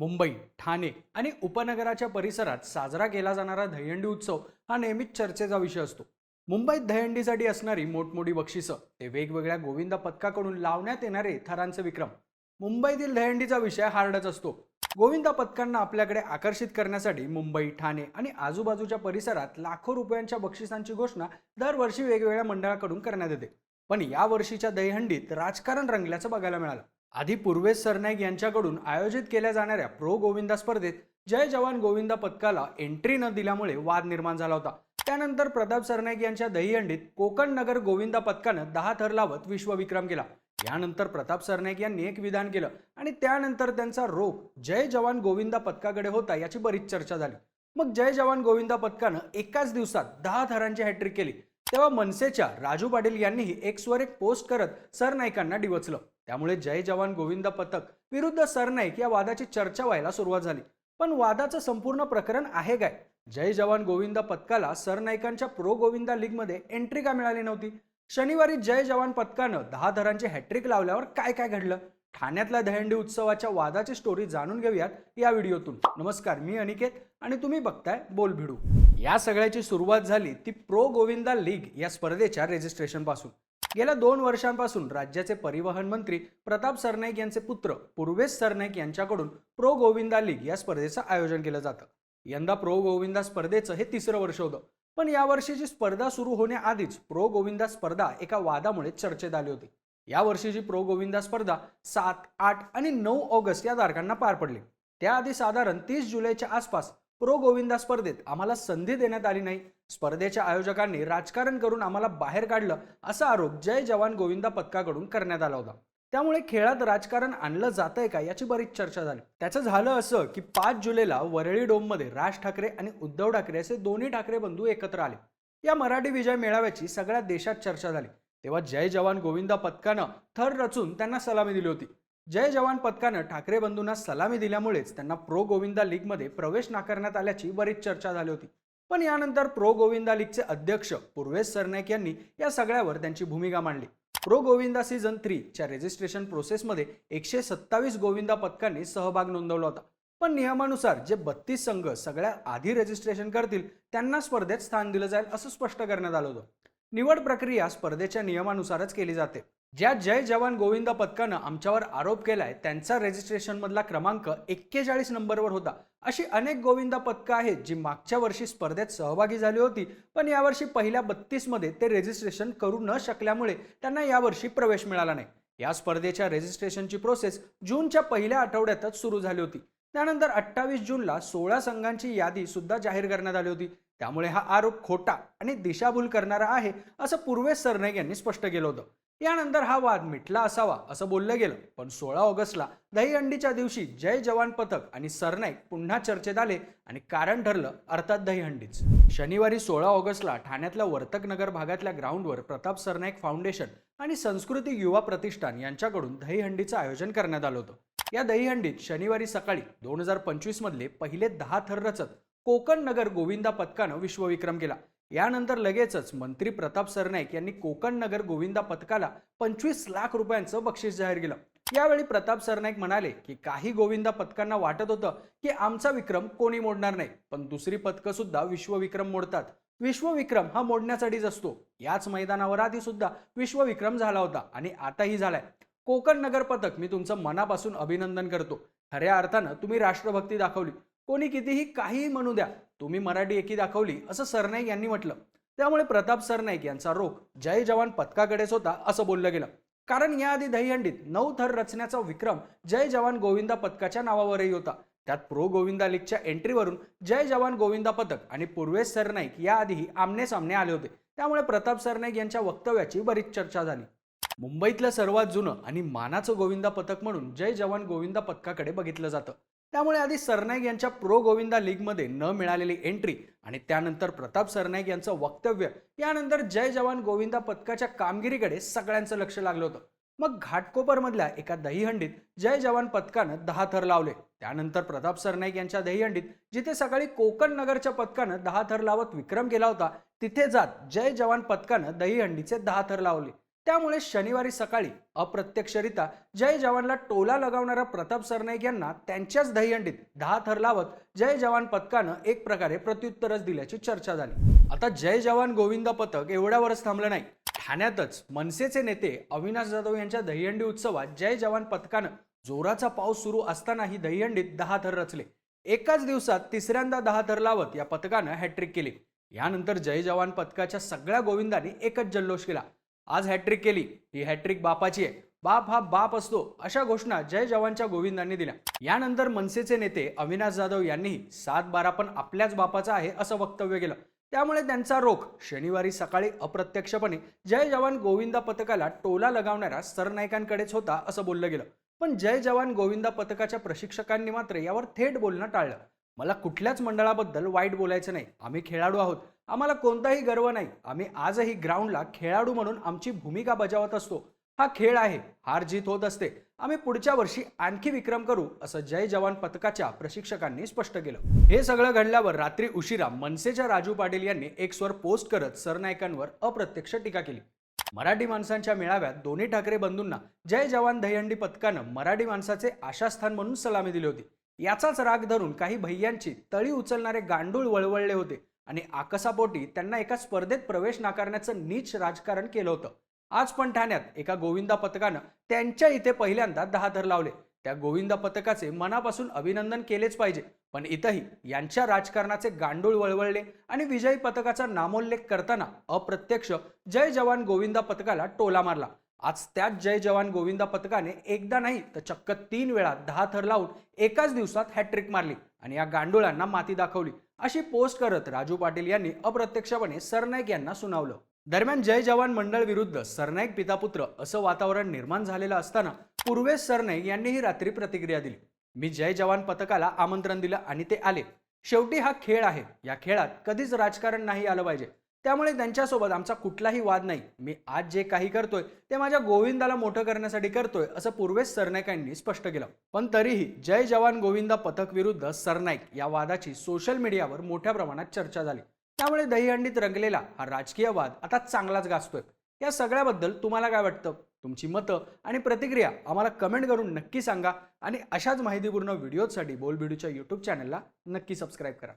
मुंबई ठाणे आणि उपनगराच्या परिसरात साजरा केला जाणारा दहीहंडी उत्सव हा नेहमीच चर्चेचा विषय असतो. मुंबईत दहीहंडीसाठी असणारी मोठमोठी बक्षिसं ते वेगवेगळ्या गोविंदा पथकाकडून लावण्यात येणारे थरांचे विक्रम. मुंबईतील दहीहंडीचा विषय हार्डच असतो. गोविंदा पथकांना आपल्याकडे आकर्षित करण्यासाठी मुंबई ठाणे आणि आजूबाजूच्या परिसरात लाखो रुपयांच्या बक्षिसांची घोषणा दरवर्षी वेगवेगळ्या मंडळाकडून करण्यात येते. पण यावर्षीच्या दहीहंडीत राजकारण रंगल्याचं बघायला मिळालं. आधी पूर्वेश सरनाईक यांच्याकडून आयोजित केल्या जाणाऱ्या प्रो गोविंदा स्पर्धेत जय जवान गोविंदा पथकाला एंट्री न दिल्यामुळे वाद निर्माण झाला होता. त्यानंतर प्रताप सरनाईक यांच्या दहीहंडीत कोकण नगर गोविंदा पथकानं दहा थर लावत विश्वविक्रम केला. यानंतर प्रताप सरनाईक यांनी एक विधान केलं आणि त्यानंतर त्यांचा रोख जय जवान गोविंदा पथकाकडे होता याची बरीच चर्चा झाली. मग जय जवान गोविंदा पथकानं एकाच दिवसात दहा थरांची हॅट्रिक केली. तेव्हा मनसेच्या राजू पाटील यांनीही एक्सवर एक पोस्ट करत सरनाईकांना डिवचलं. त्यामुळे जय जवान गोविंदा पथक विरुद्ध सरनाईक या वादाची चर्चा व्हायला सुरुवात झाली. पण वादाचं संपूर्ण प्रकरण आहे काय? जय जवान गोविंदा पथकाला सरनाईकांच्या प्रो गोविंदा लीगमध्ये एंट्री का मिळाली नव्हती? शनिवारी जय जवान पथकानं दहा धरांची हॅट्रिक लावल्यावर काय काय घडलं? ठाण्यातल्या दहंडी उत्सवाच्या वादाची स्टोरी जाणून घेऊयात या व्हिडिओतून. नमस्कार मी अनिकेत आणि तुम्ही बघताय बोल भिडू या सगळ्याची सुरुवात झाली ती प्रो गोविंदा लीग या स्पर्धेच्या रेजिस्ट्रेशनपासून. गेल्या दोन वर्षांपासून राज्याचे परिवहन मंत्री प्रताप सरनाईक यांचे पुत्र पूर्वेश सरनाईक यांच्याकडून प्रो गोविंदा लीग या स्पर्धेचं आयोजन केलं जातं. यंदा प्रो गोविंदा स्पर्धेचं हे तिसरं वर्ष होतं. पण या वर्षीची स्पर्धा सुरू होण्याआधीच प्रो गोविंदा स्पर्धा एका वादामुळे चर्चेत आली होती. या वर्षीची प्रो गोविंदा स्पर्धा सात आठ आणि नऊ ऑगस्ट या तारखांना पार पडली. त्याआधी साधारण तीस जुलैच्या आसपास प्रो गोविंदा स्पर्धेत आम्हाला संधी देण्यात आली नाही. स्पर्धेच्या आयोजकांनी राजकारण करून आम्हाला बाहेर काढलं असा आरोप जय जवान गोविंदा पथकाकडून करण्यात आला होता. त्यामुळे खेळात राजकारण आणलं जातंय का याची बरीच चर्चा झाली. त्याचं झालं असं की पाच जुलैला वरळी डोममध्ये राज ठाकरे आणि उद्धव ठाकरे असे दोन्ही ठाकरे बंधू एकत्र आले. या मराठी विजय मेळाव्याची सगळ्या देशात चर्चा झाली. तेव्हा जय जवान गोविंदा पथकानं थर रचून त्यांना सलामी दिली होती. जय जवान पथकानं ठाकरे बंधूंना सलामी दिल्यामुळेच त्यांना प्रो गोविंदा लीगमध्ये प्रवेश नाकारण्यात आल्याची बरीच चर्चा झाली होती. पण यानंतर प्रो गोविंदा लीगचे अध्यक्ष पूर्वेश सरनाईक यांनी या सगळ्यावर त्यांची भूमिका मांडली. प्रो गोविंदा सीझन थ्रीच्या रेजिस्ट्रेशन प्रोसेसमध्ये एकशे सत्तावीस गोविंदा पथकांनी सहभाग नोंदवला होता. पण नियमानुसार जे बत्तीस संघ सगळ्या आधी रजिस्ट्रेशन करतील त्यांना स्पर्धेत स्थान दिलं जाईल असं स्पष्ट करण्यात आलं होतं. निवड प्रक्रिया स्पर्धेच्या नियमानुसारच केली जाते. ज्या जय जवान गोविंदा पथकानं आमच्यावर आरोप केलाय त्यांचा रेजिस्ट्रेशन मधला क्रमांक एक्केचाळीस नंबरवर होता. अशी अनेक गोविंदा पथकं आहेत जी मागच्या वर्षी स्पर्धेत सहभागी झाली होती पण यावर्षी पहिल्या बत्तीसमध्ये ते रेजिस्ट्रेशन करू न शकल्यामुळे त्यांना यावर्षी प्रवेश मिळाला नाही. या स्पर्धेच्या रेजिस्ट्रेशनची प्रोसेस जूनच्या पहिल्या आठवड्यातच सुरू झाली होती. त्यानंतर अठ्ठावीस जूनला सोळा संघांची यादी सुद्धा जाहीर करण्यात आली होती. त्यामुळे हा आरोप खोटा आणि दिशाभूल करणारा आहे असं पूर्वेश सरनाईक यांनी स्पष्ट केलं होतं. यानंतर हा वाद मिटला असावा असं बोललं गेलं. पण सोळा ऑगस्टला दहीहंडीच्या दिवशी जय जवान पथक आणि सरनाईक पुन्हा चर्चेत आले आणि कारण ठरलं अर्थात दहीहंडीच शनिवारी सोळा ऑगस्टला ठाण्यातल्या वर्तकनगर भागातल्या ग्राउंडवर प्रताप सरनाईक फाउंडेशन आणि संस्कृती युवा प्रतिष्ठान यांच्याकडून दहीहंडीचं आयोजन करण्यात आलं होतं. या दहीहंडीत शनिवारी सकाळी दोन हजार पंचवीस मधले पहिले दहा थर रचत कोकण नगर गोविंदा पथकानं विश्वविक्रम केला. यानंतर लगेचच मंत्री प्रताप सरनाईक यांनी कोकण नगर गोविंदा पथकाला पंचवीस लाख रुपयांचं बक्षीस जाहीर केलं. यावेळी प्रताप सरनाईक म्हणाले की काही गोविंदा पथकांना वाटत होतं की आमचा विक्रम कोणी मोडणार नाही पण दुसरी पथकं सुद्धा विश्वविक्रम मोडतात. विश्वविक्रम हा मोडण्यासाठीच असतो. याच मैदानावर आधी सुद्धा विश्वविक्रम झाला होता आणि आताही झालाय. कोकण नगर पथक मी तुमचं मनापासून अभिनंदन करतो. खऱ्या अर्थानं तुम्ही राष्ट्रभक्ती दाखवली. कोणी कितीही काहीही म्हणू द्या तुम्ही मराठी एकी दाखवली असं सरनाईक यांनी म्हटलं. त्यामुळे प्रताप सरनाईक यांचा रोख जय जवान पथकाकडेच होता असं बोललं गेलं. कारण याआधी दहीहंडीत नऊ थर रचण्याचा विक्रम जय जवान गोविंदा पथकाच्या नावावरही होता. त्यात प्रो गोविंदा लीगच्या एंट्रीवरून जय जवान गोविंदा पथक आणि पूर्वेश सरनाईक याआधीही आमने सामने आले होते. त्यामुळे प्रताप सरनाईक यांच्या वक्तव्याची बरीच चर्चा झाली. मुंबईतलं सर्वात जुनं आणि मानाचं गोविंदा पथक म्हणून जय जवान गोविंदा पथकाकडे बघितलं जातं. त्यामुळे आधी सरनाईक यांच्या प्रो गोविंदा लीगमध्ये न मिळालेली एंट्री आणि त्यानंतर प्रताप सरनाईक यांचं वक्तव्य यानंतर जय जवान गोविंदा पथकाच्या कामगिरीकडे सगळ्यांचं लक्ष लागलं होतं. मग घाटकोपरमधल्या एका दहीहंडीत जय जवान पथकानं दहा थर लावले. त्यानंतर प्रताप सरनाईक यांच्या दहीहंडीत जिथे सकाळी कोकण नगरच्या पथकानं दहा थर लावत विक्रम केला होता तिथे जात जय जवान पथकानं दहीहंडीचे दहा थर लावले. त्यामुळे शनिवारी सकाळी अप्रत्यक्षरित्या जय जवानला टोला लगावणारा प्रताप सरनाईक यांना त्यांच्याच दहीहंडीत दहा थर लावत जय जवान पथकानं एक प्रकारे प्रत्युत्तरच दिल्याची चर्चा झाली. आता जय जवान गोविंद पथक एवढ्यावरच थांबलं नाही. ठाण्यातच मनसेचे नेते अविनाश जाधव यांच्या दहीहंडी उत्सवात जय जवान पथकानं जोराचा पाऊस सुरू असतानाही दहीहंडीत दहा थर रचले. एकाच दिवसात तिसऱ्यांदा दहा थर लावत या पथकानं हॅट्रिक केली. यानंतर जय जवान पथकाच्या सगळ्या गोविंदांनी एकच जल्लोष केला. आज हॅट्रिक केली. ही हॅट्रिक बापाची आहे. बाप हा बाप असतो अशा घोषणा जय जवानच्या गोविंदांनी दिल्या. यानंतर मनसेचे नेते अविनाश जाधव यांनीही सात बारा पण आपल्याच बापाचा आहे असं वक्तव्य केलं. त्यामुळे त्यांचा रोख शनिवारी सकाळी अप्रत्यक्षपणे जय जवान गोविंदा पथकाला टोला लगावणाऱ्या सरनायकांकडेच होता असं बोललं गेलं. पण जय जवान गोविंदा पथकाच्या प्रशिक्षकांनी मात्र यावर थेट बोलणं टाळलं. मला कुठल्याच मंडळाबद्दल वाईट बोलायचं नाही. आम्ही खेळाडू आहोत. आम्हाला कोणताही गर्व नाही. आम्ही आजही ग्राउंडला खेळाडू म्हणून आमची भूमिका बजावत असतो. हा खेळ आहे. हार जीत होत असते. आम्ही पुढच्या वर्षी आणखी विक्रम करू असं जय जवान पथकाच्या प्रशिक्षकांनी स्पष्ट केलं. हे सगळं घडल्यावर रात्री उशिरा मनसेच्या राजू पाटील यांनी एक स्वर पोस्ट करत सरनायकांवर अप्रत्यक्ष टीका केली. मराठी माणसांच्या मेळाव्यात दोन्ही ठाकरे बंधूंना जय जवान दहीहंडी पथकानं मराठी माणसाचे आशास्थान म्हणून सलामी दिली होती. याचाच राग धरून काही भैयांची तळी उचलणारे गांडूळ वळवळले होते आणि आकसापोटी त्यांना एका स्पर्धेत प्रवेश नाकारण्याचं नीच राजकारण केलं होतं. आज पण ठाण्यात एका गोविंदा पथकानं त्यांच्या इथे पहिल्यांदा दहा धर लावले. त्या गोविंदा पथकाचे मनापासून अभिनंदन केलेच पाहिजे. पण इथंही यांच्या राजकारणाचे गांडूळ वळवळले आणि विजयी पथकाचा नामोल्लेख करताना अप्रत्यक्ष जय जवान गोविंदा पथकाला टोला मारला. आज त्याच जय जवान गोविंदा पथकाने एकदा नाही तर चक्क तीन वेळा दहा थर लावून एकाच दिवसात हॅट्रिक मारली आणि या गांडुळांना माती दाखवली अशी पोस्ट करत राजू पाटील यांनी अप्रत्यक्षपणे सरनाईक यांना सुनावलं. दरम्यान जय जवान मंडळ विरुद्ध सरनाईक पितापुत्र असं वातावरण निर्माण झालेलं असताना पूर्वेश सरनाईक यांनीही रात्री प्रतिक्रिया दिली. मी जय जवान पथकाला आमंत्रण दिलं आणि ते आले. शेवटी हा खेळ आहे. या खेळात कधीच राजकारण नाही आलं पाहिजे. त्यामुळे त्यांच्यासोबत आमचा कुठलाही वाद नाही. मी आज जे काही करतोय ते माझ्या गोविंदाला मोठं करण्यासाठी करतोय असं पूर्वेश सरनाईकांनी स्पष्ट केलं. पण तरीही जय जवान गोविंदा पथक विरुद्ध सरनाईक या वादाची सोशल मीडियावर मोठ्या प्रमाणात चर्चा झाली. त्यामुळे दहीहंडीत रंगलेला हा राजकीय वाद आता चांगलाच गाजतोय. या सगळ्याबद्दल तुम्हाला काय वाटतं? तुमची मतं आणि प्रतिक्रिया आम्हाला कमेंट करून नक्की सांगा आणि अशाच माहितीपूर्ण व्हिडिओसाठी बोलबिडूच्या यूट्यूब चॅनलला नक्की सबस्क्राईब करा.